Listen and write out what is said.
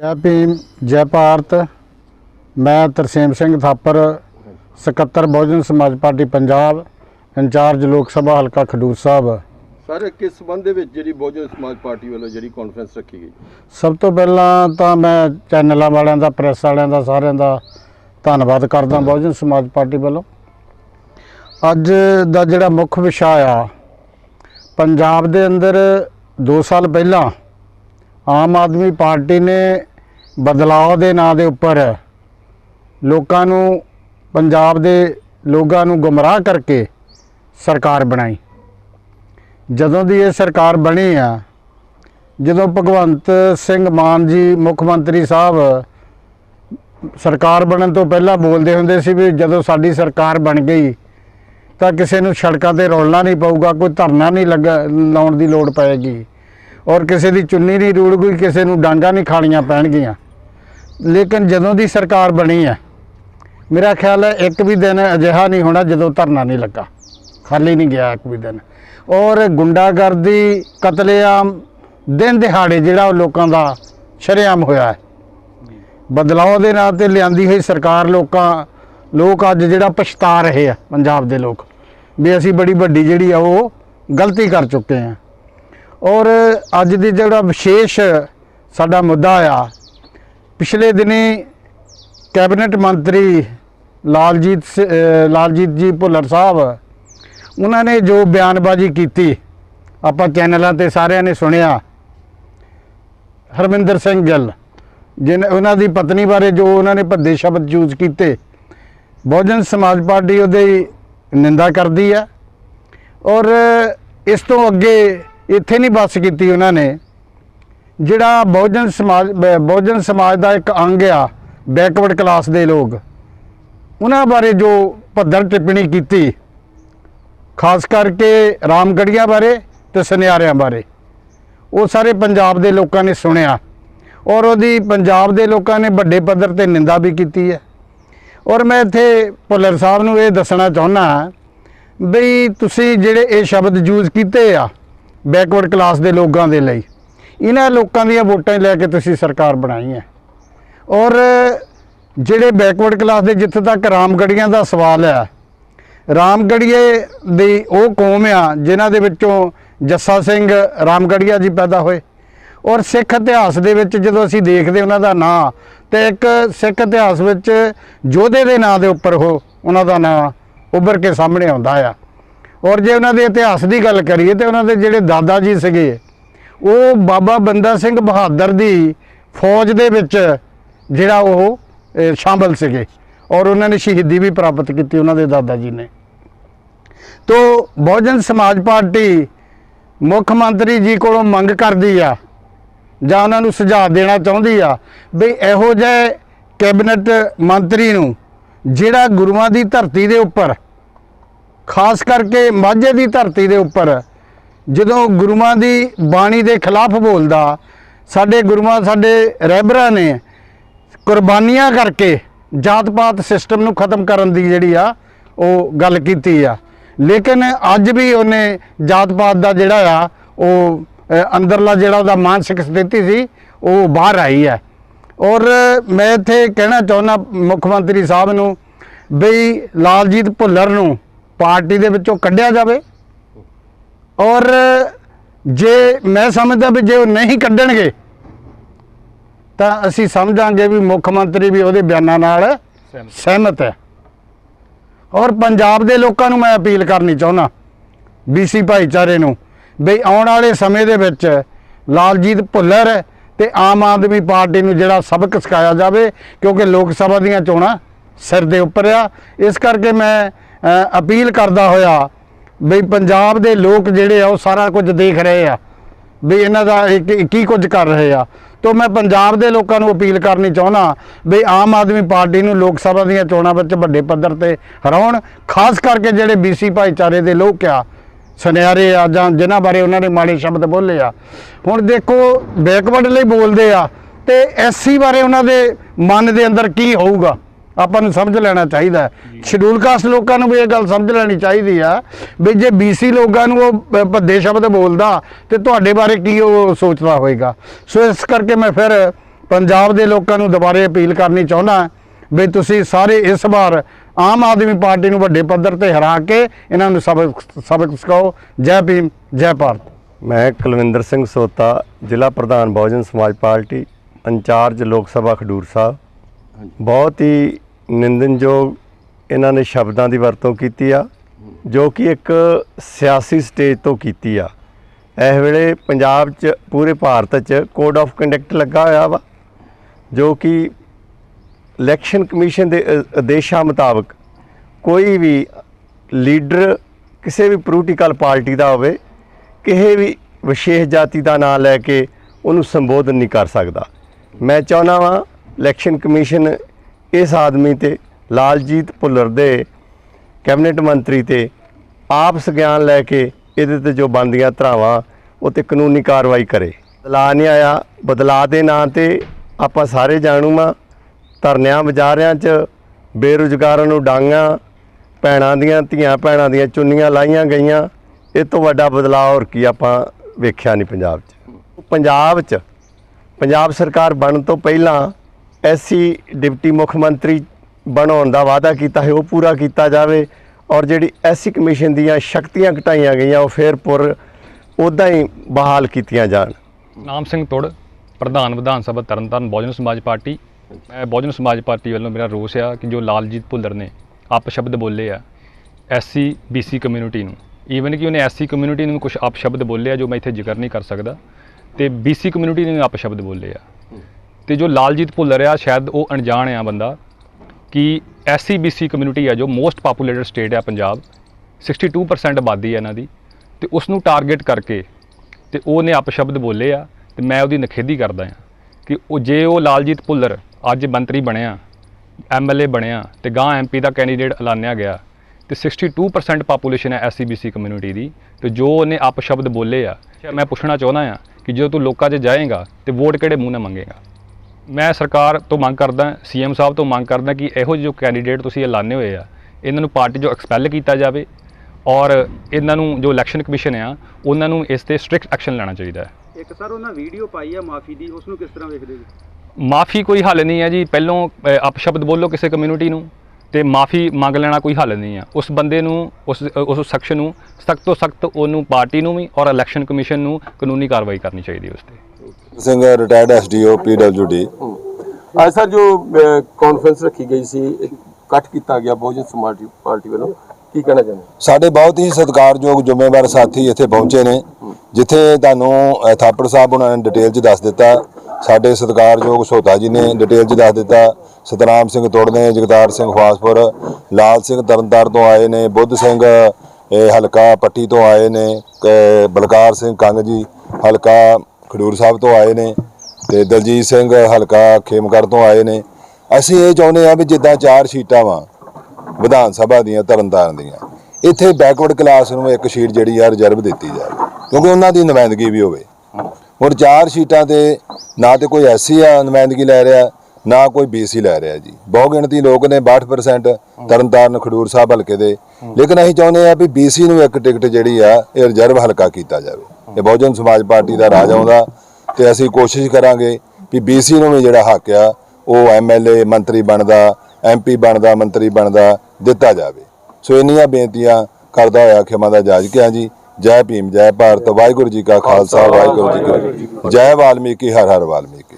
ਜੈ ਭੀਮ ਜੈ ਭਾਰਤ। ਮੈਂ ਤਰਸੇਮ ਸਿੰਘ ਥਾਪਰ ਸਕੱਤਰ ਬਹੁਜਨ ਸਮਾਜ ਪਾਰਟੀ ਪੰਜਾਬ ਇੰਚਾਰਜ ਲੋਕ ਸਭਾ ਹਲਕਾ ਖਡੂਰ ਸਾਹਿਬ। ਸਰ ਕਿਸ ਸੰਬੰਧ ਦੇ ਵਿੱਚ ਜਿਹੜੀ ਬਹੁਜਨ ਸਮਾਜ ਪਾਰਟੀ ਵੱਲੋਂ ਜਿਹੜੀ ਕਾਨਫਰੰਸ ਰੱਖੀ ਗਈ? ਸਭ ਤੋਂ ਪਹਿਲਾਂ ਤਾਂ ਮੈਂ ਚੈਨਲਾਂ ਵਾਲਿਆਂ ਦਾ ਪ੍ਰੈਸ ਵਾਲਿਆਂ ਦਾ ਸਾਰਿਆਂ ਦਾ ਧੰਨਵਾਦ ਕਰਦਾ ਬਹੁਜਨ ਸਮਾਜ ਪਾਰਟੀ ਵੱਲੋਂ। ਅੱਜ ਦਾ ਜਿਹੜਾ ਮੁੱਖ ਵਿਸ਼ਾ ਆ ਪੰਜਾਬ ਦੇ ਅੰਦਰ 2 ਸਾਲ ਪਹਿਲਾਂ ਆਮ ਆਦਮੀ ਪਾਰਟੀ ਨੇ ਬਦਲਾਅ ਦੇ ਨਾਂ ਦੇ ਉੱਪਰ ਲੋਕਾਂ ਨੂੰ, ਪੰਜਾਬ ਦੇ ਲੋਕਾਂ ਨੂੰ ਗੁੰਮਰਾਹ ਕਰਕੇ ਸਰਕਾਰ ਬਣਾਈ। ਜਦੋਂ ਦੀ ਇਹ ਸਰਕਾਰ ਬਣੀ ਆ, ਜਦੋਂ ਭਗਵੰਤ ਸਿੰਘ ਮਾਨ ਜੀ ਮੁੱਖ ਮੰਤਰੀ ਸਾਹਿਬ ਸਰਕਾਰ ਬਣਨ ਤੋਂ ਪਹਿਲਾਂ ਬੋਲਦੇ ਹੁੰਦੇ ਸੀ ਵੀ ਜਦੋਂ ਸਾਡੀ ਸਰਕਾਰ ਬਣ ਗਈ, ਤਾਂ ਕਿਸੇ ਨੂੰ ਸੜਕਾਂ ਤੇ ਰੋਲਣਾ ਨਹੀਂ ਪਊਗਾ, ਕੋਈ ਧਰਨਾ ਨਹੀਂ ਲੱਗਾ, ਲਾਉਣ ਦੀ ਲੋੜ ਪਏਗੀ। ਔਰ ਕਿਸੇ ਦੀ ਚੁੰਨੀ ਨਹੀਂ ਰੂੜ ਰੂੜੂਗੀ ਕਿਸੇ ਨੂੰ ਡਾਂਗਾ ਨਹੀਂ ਖਾਣੀਆਂ ਪੈਣਗੀਆਂ। ਲੇਕਿਨ ਜਦੋਂ ਦੀ ਸਰਕਾਰ ਬਣੀ ਹੈ, ਮੇਰਾ ਖਿਆਲ ਹੈ ਇੱਕ ਵੀ ਦਿਨ ਅਜਿਹਾ ਨਹੀਂ ਹੋਣਾ ਜਦੋਂ ਧਰਨਾ ਨਹੀਂ ਲੱਗਾ। ਖਾਲੀ ਨਹੀਂ ਗਿਆ ਇੱਕ ਵੀ ਦਿਨ। ਔਰ ਗੁੰਡਾਗਰਦੀ, ਕਤਲੇਆਮ, ਦਿਨ ਦਿਹਾੜੇ ਜਿਹੜਾ ਉਹ ਲੋਕਾਂ ਦਾ ਸ਼ਰੇਆਮ ਹੋਇਆ ਹੈ। ਬਦਲਾਅ ਦੇ ਨਾਂ ਤੇ ਲਿਆਂਦੀ ਹੋਈ ਸਰਕਾਰ ਲੋਕਾਂ, ਲੋਕ ਅੱਜ ਜਿਹੜਾ ਪਛਤਾ ਰਹੇ ਆ ਪੰਜਾਬ ਦੇ ਲੋਕ, ਵੀ ਅਸੀਂ ਬੜੀ ਵੱਡੀ ਜਿਹੜੀ ਆ ਉਹ ਗਲਤੀ ਕਰ ਚੁੱਕੇ ਆ। ਔਰ ਅੱਜ ਦੀ ਜਿਹੜਾ ਵਿਸ਼ੇਸ਼ ਸਾਡਾ ਮੁੱਦਾ ਆ, ਪਿਛਲੇ ਦਿਨੀ ਕੈਬਨਿਟ ਮੰਤਰੀ ਲਾਲਜੀਤ ਸ- ਲਾਲਜੀਤ ਜੀ ਭੁੱਲਰ ਸਾਹਿਬ, ਉਹਨਾਂ ਨੇ ਜੋ ਬਿਆਨਬਾਜ਼ੀ ਕੀਤੀ, ਆਪਾਂ ਚੈਨਲਾਂ ਤੇ ਸਾਰਿਆਂ ਨੇ ਸੁਣਿਆ, ਹਰਮਿੰਦਰ ਸਿੰਘ ਗਿੱਲ, ਜਿਨ, ਉਹਨਾਂ ਦੀ ਪਤਨੀ ਬਾਰੇ ਜੋ ਉਹਨਾਂ ਨੇ ਭੱਦੇ ਸ਼ਬਦ ਯੂਜ਼ ਕੀਤੇ, ਬਹੁਜਨ ਸਮਾਜ ਪਾਰਟੀ ਉਹਦੀ ਨਿੰਦਾ ਕਰਦੀ ਆ, ਔਰ ਇਸ ਤੋਂ ਅੱਗੇ ਇੱਥੇ ਨਹੀਂ ਬਸ ਕੀਤੀ ਉਹਨਾਂ ਨੇ। ਜਿਹੜਾ ਬਹੁਜਨ ਸਮਾਜ, ਬ- ਬਹੁਜਨ ਸਮਾਜ ਦਾ ਇੱਕ ਅੰਗ ਆ ਬੈਕਵਰਡ ਕਲਾਸ ਦੇ ਲੋਕ, ਉਹਨਾਂ ਬਾਰੇ ਜੋ ਪੱਧਰ ਟਿੱਪਣੀ ਕੀਤੀ, ਖਾਸ ਕਰਕੇ ਰਾਮਗੜੀਆਂ ਬਾਰੇ ਤੇ ਸੁਨਿਆਰਿਆਂ ਬਾਰੇ, ਉਹ ਸਾਰੇ ਪੰਜਾਬ ਦੇ ਲੋਕਾਂ ਨੇ ਸੁਣਿਆ। ਔਰ ਉਹਦੀ ਪੰਜਾਬ ਦੇ ਲੋਕਾਂ ਨੇ ਵੱਡੇ ਪੱਧਰ ਤੇ ਨਿੰਦਾ ਵੀ ਕੀਤੀ ਹੈ। ਔਰ ਮੈਂ ਇੱਥੇ ਭੁੱਲਰ ਸਾਹਿਬ ਨੂੰ ਇਹ ਦੱਸਣਾ ਚਾਹੁੰਦਾ ਬਈ ਤੁਸੀਂ ਜਿਹੜੇ ਇਹ ਸ਼ਬਦ ਯੂਜ਼ ਕੀਤੇ ਆ ਬੈਕਵਰਡ ਕਲਾਸ ਦੇ ਲੋਕਾਂ ਦੇ ਲਈ। ਇਹਨਾਂ ਲੋਕਾਂ ਦੀਆਂ ਵੋਟਾਂ ਹੀ ਲੈ ਕੇ ਤੁਸੀਂ ਸਰਕਾਰ ਬਣਾਈ ਹੈ। ਔਰ ਜਿਹੜੇ ਬੈਕਵਰਡ ਕਲਾਸ ਦੇ ਜਿੱਥੇ ਤੱਕ ਰਾਮਗੜੀਆਂ ਦਾ ਸਵਾਲ ਹੈ, ਰਾਮਗੜੀਏ ਦੀ ਉਹ ਕੌਮ ਆ ਜਿਨ੍ਹਾਂ ਦੇ ਵਿੱਚੋਂ ਜੱਸਾ ਸਿੰਘ ਰਾਮਗੜੀਆ ਜੀ ਪੈਦਾ ਹੋਏ। ਔਰ ਸਿੱਖ ਇਤਿਹਾਸ ਦੇ ਵਿੱਚ ਜਦੋਂ ਅਸੀਂ ਦੇਖਦੇ ਉਹਨਾਂ ਦਾ ਨਾਂ, ਤੇ ਇੱਕ ਸਿੱਖ ਇਤਿਹਾਸ ਵਿੱਚ ਯੋਧੇ ਦੇ ਨਾਂ ਦੇ ਉੱਪਰ ਉਹ, ਉਹਨਾਂ ਦਾ ਨਾਂ ਉੱਭਰ ਕੇ ਸਾਹਮਣੇ ਆਉਂਦਾ ਆ। ਔਰ ਜੇ ਉਹਨਾਂ ਦੇ ਇਤਿਹਾਸ ਦੀ ਗੱਲ ਕਰੀਏ ਤੇ ਉਹਨਾਂ ਦੇ ਜਿਹੜੇ ਦਾਦਾ ਜੀ ਸੀਗੇ ਉਹ ਬਾਬਾ ਬੰਦਾ ਸਿੰਘ ਬਹਾਦਰ ਦੀ ਫੌਜ ਦੇ ਵਿੱਚ ਜਿਹੜਾ ਉਹ ਅਹ, ਸ਼ਾਮਲ ਸੀਗੇ ਔਰ ਉਹਨਾਂ ਨੇ ਸ਼ਹੀਦੀ ਵੀ ਪ੍ਰਾਪਤ ਕੀਤੀ ਉਹਨਾਂ ਦੇ ਦਾਦਾ ਜੀ ਨੇ। ਤੋ ਬਹੁਜਨ ਸਮਾਜ ਪਾਰਟੀ ਮੁੱਖ ਮੰਤਰੀ ਜੀ ਕੋਲੋਂ ਮੰਗ ਕਰਦੀ ਆ ਜਾਂ ਉਹਨਾਂ ਨੂੰ ਸੁਝਾਅ ਦੇਣਾ ਚਾਹੁੰਦੀ ਆ ਵੀ ਇਹੋ ਜਿਹੇ ਕੈਬਨਿਟ ਮੰਤਰੀ ਨੂੰ ਜਿਹੜਾ ਗੁਰੂਆਂ ਦੀ ਧਰਤੀ ਦੇ ਉੱਪਰ ਖਾਸ ਕਰਕੇ ਮਾਝੇ ਦੀ ਧਰਤੀ ਦੇ ਉੱਪਰ, ਜਦੋਂ ਗੁਰੂਆਂ ਦੀ ਬਾਣੀ ਦੇ ਖਿਲਾਫ ਬੋਲਦਾ, ਸਾਡੇ ਗੁਰੂਆਂ, ਸਾਡੇ ਰਹਿਬਰਾਂ ਨੇ ਕੁਰਬਾਨੀਆਂ ਕਰਕੇ ਜਾਤ ਪਾਤ ਸਿਸਟਮ ਨੂੰ ਖਤਮ ਕਰਨ ਦੀ ਜਿਹੜੀ ਆ, ਉਹ ਗੱਲ ਕੀਤੀ ਆ। ਲੇਕਿਨ ਅੱਜ ਵੀ ਉਹਨੇ ਜਾਤ ਪਾਤ ਦਾ ਜਿਹੜਾ ਆ, ਉਹ ਅੰਦਰਲਾ ਜਿਹੜਾ ਉਹਦਾ ਮਾਨਸਿਕ ਸਥਿਤੀ ਸੀ, ਉਹ ਬਾਹਰ ਆਈ ਹੈ। ਔਰ ਮੈਂ ਇੱਥੇ ਕਹਿਣਾ ਚਾਹੁੰਦਾ ਮੁੱਖ ਮੰਤਰੀ ਸਾਹਿਬ ਨੂੰ, ਬਈ ਲਾਲਜੀਤ ਭੁੱਲਰ ਨੂੰ ਪਾਰਟੀ ਦੇ ਵਿੱਚੋਂ ਕੱਢਿਆ ਜਾਵੇ। ਔਰ ਜੇ ਮੈਂ ਸਮਝਦਾ ਵੀ ਜੇ ਉਹ ਨਹੀਂ ਕੱਢਣਗੇ ਤਾਂ ਅਸੀਂ ਸਮਝਾਂਗੇ ਵੀ ਮੁੱਖ ਮੰਤਰੀ ਵੀ ਉਹਦੇ ਬਿਆਨਾਂ ਨਾਲ ਸਹਿਮਤ। ਹੈ। ਔਰ ਪੰਜਾਬ ਦੇ ਲੋਕਾਂ ਨੂੰ ਮੈਂ ਅਪੀਲ ਕਰਨੀ ਚਾਹੁੰਦਾ ਬੀਸੀ ਭਾਈਚਾਰੇ ਨੂੰ ਬਈ ਆਉਣ ਵਾਲੇ ਸਮੇਂ ਦੇ ਵਿੱਚ ਲਾਲਜੀਤ ਭੁੱਲਰ ਤੇ ਆਮ ਆਦਮੀ ਪਾਰਟੀ ਨੂੰ ਜਿਹੜਾ ਸਬਕ ਸਿਖਾਇਆ ਜਾਵੇ ਕਿਉਂਕਿ ਲੋਕ ਸਭਾ ਦੀਆਂ ਚੋਣਾਂ ਸਿਰ ਦੇ ਉੱਪਰ ਆ ਇਸ ਕਰਕੇ ਮੈਂ ਅਪੀਲ ਕਰਦਾ ਹੋਇਆ ਵੀ ਪੰਜਾਬ ਦੇ ਲੋਕ ਜਿਹੜੇ ਆ, ਉਹ ਸਾਰਾ ਕੁਝ ਦੇਖ ਰਹੇ ਆ, ਵੀ ਇਹਨਾਂ ਦਾ ਇਹ ਕੀ- ਕੀ ਕੁਝ ਕਰ ਰਹੇ ਆ। ਤੋਂ ਮੈਂ ਪੰਜਾਬ ਦੇ ਲੋਕਾਂ ਨੂੰ ਅਪੀਲ ਕਰਨੀ ਚਾਹੁੰਦਾ ਵੀ ਆਮ ਆਦਮੀ ਪਾਰਟੀ ਨੂੰ ਲੋਕ ਸਭਾ ਦੀਆਂ ਚੋਣਾਂ ਵਿੱਚ ਵੱਡੇ ਪੱਧਰ ਤੇ ਹਰਾਉਣ, ਖਾਸ ਕਰਕੇ ਜਿਹੜੇ ਬੀਸੀ ਭਾਈਚਾਰੇ ਦੇ ਲੋਕ ਆ, ਸੁਨਿਆਰੇ ਆ ਜਾਂ ਜਿਨ੍ਹਾਂ ਬਾਰੇ ਉਹਨਾਂ ਨੇ ਮਾੜੇ ਸ਼ਬਦ ਬੋਲੇ ਆ। ਹੁਣ ਦੇਖੋ, ਬੈਕਵਰਡ ਲਈ ਬੋਲਦੇ ਆ, ਤੇ ਐਸਸੀ ਬਾਰੇ ਉਹਨਾਂ ਦੇ ਮਨ ਦੇ ਅੰਦਰ ਕੀ ਹੋਊਗਾ? ਆਪਾਂ ਨੂੰ ਸਮਝ ਲੈਣਾ ਚਾਹੀਦਾ ਹੈ। ਸ਼ਡਿਊਲ ਕਾਸਟ ਲੋਕਾਂ ਨੂੰ ਵੀ ਇਹ ਗੱਲ ਸਮਝ ਲੈਣੀ ਚਾਹੀਦੀ ਆ ਵੀ ਜੇ ਬੀਸੀ ਲੋਕਾਂ ਨੂੰ ਉਹ ਭੱਦੇ ਸ਼ਬਦ ਬੋਲਦਾ ਤੇ ਤੁਹਾਡੇ ਬਾਰੇ ਕੀ ਉਹ ਸੋਚਦਾ ਹੋਏਗਾ। ਸੋ ਇਸ ਕਰਕੇ ਮੈਂ ਫਿਰ ਪੰਜਾਬ ਦੇ ਲੋਕਾਂ ਨੂੰ ਦੁਬਾਰੇ ਅਪੀਲ ਕਰਨੀ ਚਾਹੁੰਦਾ ਵੀ ਤੁਸੀਂ ਸਾਰੇ ਇਸ ਵਾਰ ਆਮ ਆਦਮੀ ਪਾਰਟੀ ਨੂੰ ਵੱਡੇ ਪੱਧਰ ਤੇ ਹਰਾ ਕੇ ਇਹਨਾਂ ਨੂੰ ਸਬਕ ਸਬਕ ਸਿਖਾਓ। ਜੈ ਭੀਮ ਜੈ ਭਾਰਤ। ਮੈਂ ਕੁਲਵਿੰਦਰ ਸਿੰਘ ਸੋਤਾ ਜ਼ਿਲ੍ਹਾ ਪ੍ਰਧਾਨ ਬਹੁਜਨ ਸਮਾਜ ਪਾਰਟੀ ਇੰਚਾਰਜ ਲੋਕ ਸਭਾ ਖਡੂਰ ਸਾਹਿਬ। ਬਹੁਤ ਹੀ ਨਿੰਦਨਯੋਗ ਇਹਨਾਂ ਨੇ ਸ਼ਬਦਾਂ ਦੀ ਵਰਤੋਂ ਕੀਤੀ ਆ, ਜੋ ਕਿ ਇੱਕ ਸਿਆਸੀ ਸਟੇਜ ਤੋਂ ਕੀਤੀ ਆ। ਇਸ ਵੇਲੇ ਪੰਜਾਬ 'ਚ, ਪੂਰੇ ਭਾਰਤ 'ਚ ਕੋਡ ਆਫ ਕੰਡਕਟ ਲੱਗਾ ਹੋਇਆ ਵਾ, ਜੋ ਕਿ ਇਲੈਕਸ਼ਨ ਕਮਿਸ਼ਨ ਦੇ ਆਦੇਸ਼ਾਂ ਮੁਤਾਬਕ ਕੋਈ ਵੀ ਲੀਡਰ ਕਿਸੇ ਵੀ ਪੋਲੀਟੀਕਲ ਪਾਰਟੀ ਦਾ ਹੋਵੇ, ਕਿਸੇ ਵੀ ਵਿਸ਼ੇਸ਼ ਜਾਤੀ ਦਾ ਨਾਂ ਲੈ ਕੇ ਉਹਨੂੰ ਸੰਬੋਧਨ ਨਹੀਂ ਕਰ ਸਕਦਾ। ਮੈਂ ਚਾਹੁੰਦਾ ਵਾਂ ਇਲੈਕਸ਼ਨ ਕਮਿਸ਼ਨ ਇਸ ਆਦਮੀ ਤੇ ਲਾਲਜੀਤ ਭੁੱਲਰ ਦੇ ਕੈਬਨਿਟ ਮੰਤਰੀ ਤੇ ਆਪ ਸਗਿਆਨ ਲੈ ਕੇ ਇਹਦੇ ਤੇ ਜੋ ਬੰਦੀਆਂ ਧਰਾਵਾਂ, ਉਹ ਤੇ ਕਾਨੂੰਨੀ ਕਾਰਵਾਈ ਕਰੇ। ਬਦਲਾਅ ਨਹੀਂ ਆਇਆ। ਬਦਲਾਅ ਦੇ ਨਾਂ ਤੇ ਆਪਾਂ ਸਾਰੇ ਜਾਣੂ ਆ ਧਰਨਿਆਂ ਬਾਜ਼ਾਰਿਆਂ 'ਚ ਬੇਰੁਜ਼ਗਾਰਾਂ ਨੂੰ ਡਾਂਗਾ, ਭੈਣਾਂ ਦੀਆਂ, ਧੀਆਂ ਭੈਣਾਂ ਦੀਆਂ ਚੁੰਨੀਆਂ ਲਾਈਆਂ ਗਈਆਂ। ਇਹ ਤੋਂ ਵੱਡਾ ਬਦਲਾਅ ਹੋਰ ਕੀ ਆਪਾਂ ਵੇਖਿਆ ਨਹੀਂ ਪੰਜਾਬ 'ਚ। ਪੰਜਾਬ 'ਚ, ਪੰਜਾਬ ਸਰਕਾਰ ਬਣਨ ਤੋਂ ਪਹਿਲਾਂ ਐਸੀ ਡਿਪਟੀ ਮੁੱਖ ਮੰਤਰੀ ਬਣਾਉਣ ਦਾ ਵਾਅਦਾ ਕੀਤਾ ਹੈ, ਉਹ ਪੂਰਾ ਕੀਤਾ ਜਾਵੇ ਔਰ ਜਿਹੜੀ ਐਸੀ ਕਮਿਸ਼ਨ ਦੀਆਂ ਸ਼ਕਤੀਆਂ ਘਟਾਈਆਂ ਗਈਆਂ, ਉਹ ਫੇਰ ਪੁਰ ਉਦਾਂ ਹੀ ਬਹਾਲ ਕੀਤੀਆਂ ਜਾਣ। ਨਾਮ ਸਿੰਘ ਤੁੜ, ਪ੍ਰਧਾਨ ਵਿਧਾਨ ਸਭਾ ਤਰਨਤਾਰਨ, ਬਹੁਜਨ ਸਮਾਜ ਪਾਰਟੀ। ਮੈਂ ਬਹੁਜਨ ਸਮਾਜ ਪਾਰਟੀ ਵੱਲੋਂ ਮੇਰਾ ਰੋਸ ਆ ਕਿ ਜੋ ਲਾਲਜੀਤ ਭੁੱਲਰ ਨੇ ਆਪ ਸ਼ਬਦ ਬੋਲੇ ਆ ਐਸਸੀ, ਬੀਸੀ ਕਮਿਊਨਿਟੀ ਨੂੰ। ਈਵਨ ਕਿ ਉਹਨੇ ਐਸਸੀ ਕਮਿਊਨਿਟੀ ਨੂੰ ਕੁਝ ਅਪ ਸ਼ਬਦ ਬੋਲੇ ਆ ਜੋ ਮੈਂ ਇੱਥੇ ਜ਼ਿਕਰ ਨਹੀਂ ਕਰ ਸਕਦਾ। ਤੇ ਬੀਸੀ ਕਮਿਊਨਿਟੀ ਨੂੰ ਆਪ ਸ਼ਬਦ ਬੋਲੇ ਆ। ਤੇ ਜੋ ਲਾਲਜੀਤ ਭੁੱਲਰ ਆ, ਸ਼ਾਇਦ ਉਹ ਅਣਜਾਣ ਆ ਬੰਦਾ, ਕਿ ਐਸਸੀ ਬੀਸੀ ਕਮਿਊਨਿਟੀ ਆ ਜੋ ਮੋਸਟ ਪਪੂਲੇਟਡ ਸਟੇਟ ਆ ਪੰਜਾਬ 62% ਆਬਾਦੀ ਹੈ ਇਹਨਾਂ ਦੀ, ਤੇ ਉਸ ਨੂੰ ਟਾਰਗੇਟ ਕਰਕੇ ਤੇ ਉਹਨੇ ਅਪਸ਼ਬਦ ਬੋਲੇ ਆ, ਤੇ ਮੈਂ ਉਹਦੀ ਨਖੇਦੀ ਕਰਦਾ ਆ ਕਿ ਉਹ ਜੇ ਉਹ ਲਾਲਜੀਤ ਭੁੱਲਰ ਅੱਜ ਮੰਤਰੀ ਬਣਿਆ ਐਮਐਲਏ ਬਣਿਆ, ਤੇ ਗਾਂ ਐਮਪੀ ਦਾ ਕੈਂਡੀਡੇਟ ਐਲਾਨਿਆ ਗਿਆ, ਤੇ 62% ਪਾਪੂਲੇਸ਼ਨ ਹੈ ਐਸਸੀਬੀਸੀ ਕਮਿਊਨਿਟੀ ਦੀ, ਤੇ ਜੋ ਉਹਨੇ ਅਪਸ਼ਬਦ ਬੋਲੇ ਆ, ਮੈਂ ਪੁੱਛਣਾ ਚਾਹੁੰਦਾ ਆ ਕਿ ਜਦੋਂ ਤੂੰ ਲੋਕਾਂ 'ਚ ਜਾਏਗਾ, ਤੇ ਵੋਟ ਕਿਹੜੇ ਮੂੰਹ ਨਾਲ ਮੰਗੇਗਾ? ਮੈਂ ਸਰਕਾਰ ਤੋਂ ਮੰਗ ਕਰਦਾ ਸੀਐਮ ਸਾਹਿਬ ਤੋਂ ਮੰਗ ਕਰਦਾ ਕਿ ਇਹੋ ਜਿਹੇ ਜੋ ਕੈਂਡੀਡੇਟ ਤੁਸੀਂ ਐਲਾਨੇ ਹੋਏ ਆ ਇਹਨਾਂ ਨੂੰ ਪਾਰਟੀ ਜੋ ਐਕਸਪੈਲ ਕੀਤਾ ਜਾਵੇ ਔਰ ਇਹਨਾਂ ਨੂੰ ਜੋ ਇਲੈਕਸ਼ਨ ਕਮਿਸ਼ਨ ਆ ਉਹਨਾਂ ਨੂੰ ਇਸ ਤੇ ਸਟ੍ਰਿਕਟ ਐਕਸ਼ਨ ਲੈਣਾ ਚਾਹੀਦਾ ਹੈ। ਇੱਕ ਸਰ ਉਹਨਾਂ ਵੀਡੀਓ ਪਾਈ ਆ ਮਾਫੀ ਦੀ ਉਸ ਨੂੰ ਕਿਸ ਤਰ੍ਹਾਂ ਵੇਖਦੇ ਜੀ? ਮਾਫੀ ਕੋਈ ਹੱਲ ਨਹੀਂ ਹੈ ਜੀ ਪਹਿਲੋਂ ਅ, ਅਪਸ਼ਬਦ ਬੋਲੋ ਕਿਸੇ ਕਮਿਊਨਿਟੀ ਨੂੰ ਤੇ ਮਾਫੀ ਮੰਗ ਲੈਣਾ ਕੋਈ ਹੱਲ ਨਹੀਂ ਆ। ਉਸ ਬੰਦੇ ਨੂੰ ਉਸ ਉਸ ਸ਼ਖਸ ਨੂੰ ਸਖਤ ਤੋਂ ਸਖਤ ਉਹਨੂੰ ਪਾਰਟੀ ਨੂੰ ਵੀ ਔਰ ਇਲੈਕਸ਼ਨ ਕਮਿਸ਼ਨ ਨੂੰ ਕਾਨੂੰਨੀ ਕਾਰਵਾਈ ਕਰਨੀ ਚਾਹੀਦੀ ਹੈ ਉਸ ਤੇ। ਸਿੰਘ ਰਿਟਾਇਰਡ ਐਸਡੀਓ ਪੀਡਬਲਯੂਡੀ ਅੱਜ ਸਰ ਜੋ ਕਾਨਫਰੰਸ ਰੱਖੀ ਗਈ ਸੀ ਇਕੱਠ ਕੀਤਾ ਗਿਆ ਬਹੁਜਨ ਸਮਾਜ ਪਾਰਟੀ ਵੱਲੋਂ। ਕੀ ਕਹਿਣਾ ਚਾਹੁੰਦੇ ਸਾਡੇ ਬਹੁਤ ਹੀ ਸਤਿਕਾਰਯੋਗ ਜ਼ਿੰਮੇਵਾਰ ਸਾਥੀ ਇੱਥੇ ਪਹੁੰਚੇ ਨੇ ਜਿੱਥੇ ਤੁਹਾਨੂੰ ਥਾਪੜ ਸਾਹਿਬ ਉਹਨਾਂ ਨੇ ਡਿਟੇਲ 'ਚ ਦੱਸ ਦਿੱਤਾ। ਸਾਡੇ ਸਤਿਕਾਰਯੋਗ ਸੋਤਾ ਜੀ ਨੇ ਡਿਟੇਲ 'ਚ ਦੱਸ ਦਿੱਤਾ। ਸਤਨਾਮ ਸਿੰਘ ਤੋੜ ਨੇ ਜਗਤਾਰ ਸਿੰਘ ਫਾਸਪੁਰ ਲਾਲ ਸਿੰਘ ਤਰਨਤਾਰ ਤੋਂ ਆਏ ਨੇ ਬੁੱਧ ਸਿੰਘ ਇਹ ਹਲਕਾ ਪੱਟੀ ਤੋਂ ਆਏ ਨੇ ਬਲਕਾਰ ਸਿੰਘ ਕੰਗ ਜੀ ਹਲਕਾ ਖਡੂਰ ਸਾਹਿਬ ਤੋਂ ਆਏ ਨੇ ਤੇ ਦਲਜੀਤ ਸਿੰਘ ਹਲਕਾ ਖੇਮਗੜ੍ਹ ਤੋਂ ਆਏ ਨੇ। ਅਸੀਂ ਇਹ ਚਾਹੁੰਦੇ ਆ ਵੀ ਜਿੱਦਾਂ ਚਾਰ ਸੀਟਾਂ ਵਾਂ, ਵਿਧਾਨ ਸਭਾ ਦੀਆਂ, ਤਰਨਤਾਰਨ ਦੀਆਂ, ਇੱਥੇ ਬੈਕਵਰਡ ਕਲਾਸ ਨੂੰ ਇੱਕ ਸੀਟ ਜਿਹੜੀ ਆ ਰਿਜ਼ਰਵ ਦਿੱਤੀ ਜਾਵੇ, ਕਿਉਂਕਿ ਉਹਨਾਂ ਦੀ ਨੁਮਾਇੰਦਗੀ ਵੀ ਹੋਵੇ। ਹੁਣ ਚਾਰ ਸੀਟਾਂ ਤੇ ਨਾ ਤੇ ਕੋਈ ਐਸਸੀ ਆ ਨੁਮਾਇੰਦਗੀ ਲੈ ਰਿਹਾ, ਨਾ ਕੋਈ ਬੀਸੀ ਲੈ ਰਿਹਾ ਜੀ। ਬਹੁ ਗਿਣਤੀ ਲੋਕ ਨੇ 62% ਤਰਨਤਾਰਨ ਖਡੂਰ ਸਾਹਿਬ ਹਲਕੇ ਦੇ। ਲੇਕਿਨ ਅਸੀਂ ਚਾਹੁੰਦੇ ਆ ਵੀ ਬੀਸੀ ਨੂੰ ਇੱਕ ਟਿਕਟ ਜਿਹੜੀ ਆ, ਇਹ ਰਿਜ਼ਰਵ ਹਲਕਾ ਕੀਤਾ ਜਾਵੇ। ਇਹ ਬਹੁਜਨ ਸਮਾਜ ਪਾਰਟੀ ਦਾ ਰਾਜ ਆਉਂਦਾ ਤੇ ਅਸੀਂ ਕੋਸ਼ਿਸ਼ ਕਰਾਂਗੇ ਵੀ ਬੀਸੀ ਨੂੰ ਵੀ ਜਿਹੜਾ ਹੱਕ ਆ, ਉਹ ਐਮਐਲਏ ਮੰਤਰੀ ਬਣਦਾ ਐਮਪੀ ਬਣਦਾ, ਮੰਤਰੀ ਬਣਦਾ, ਦਿੱਤਾ ਜਾਵੇ। ਸੋ ਇੰਨੀਆਂ ਬੇਨਤੀਆਂ ਕਰਦਾ ਹੋਇਆ ਖਿਮਾ ਦਾ ਜਾਜ ਕਿਹਾ ਜੀ। ਜੈ ਭੀਮ, ਜੈ ਭਾਰਤ, ਵਾਹਿਗੁਰੂ ਜੀ ਕਾ ਖਾਲਸਾ, ਵਾਹਿਗੁਰੂ ਜੀ ਕੀ ਜੈ ਵਾਲਮੀਕੀ, ਹਰ ਹਰ ਵਾਲਮੀਕੀ।